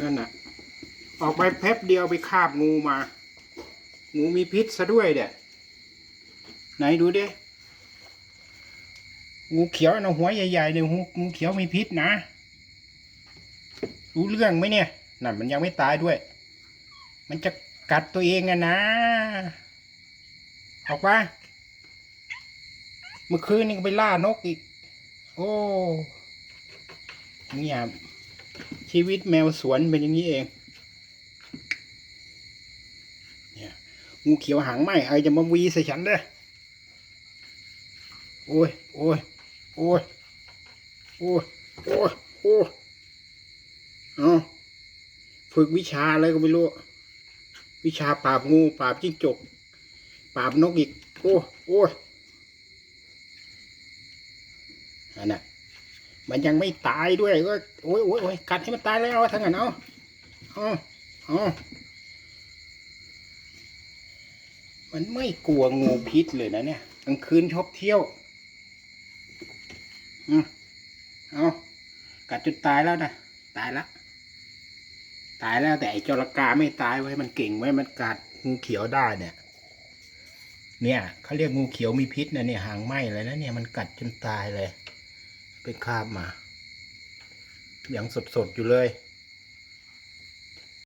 นั่นน่ะ ออกไปแป๊บเดียวไปคาบงูมา งูมีพิษซะด้วยเด็ดไหนดูดิงูเขียวนะหัวใหญ่ๆเนี่ยงูงูเขียวมีพิษนะ รู้เรื่องไหมเนี่ยนั่นมันยังไม่ตายด้วย มันจะกัดตัวเองอะนะ ออกมาเมื่อคืนนี่ก็ไปล่านกอีก โอ้เนี่ย ชีวิตแมวสวนเป็นอย่างนี้เอง เนี่ยงูเขียวหางไหมไอจะมาวีใส่ฉันเด้อโอ้ยโอ้ยโอ้ยโอ้ยโอ้ยโอ้ยเอาฝึกวิชาอะไรก็ไม่รู้ วิชาปราบงูปราบจิ้งจกปราบนกอีก โอ้โอ้ยอันน่ะ มันยังไม่ตายด้วยก็โอ้ยโอ้ยโอ้ยกัดให้มันตายแล้วทั้งนั้นเอาเอาเอามันไม่กลัวงูพิษเลยนะเนี่ยกลางคืนชอบเที่ยวอืมเอากัดจนตายแล้วนะตายแล้วตายแล้วแต่ไอ้จระกาไม่ตายไว้มันเก่งไว้มันกัดงูเขียวได้เนี่ย เนี่ยเขาเรียกงูเขียวมีพิษนะเนี่ยหางไหมเลยนะเนี่ยมันกัดจนตายเลย ไปคาบมา ยังสดๆอยู่เลย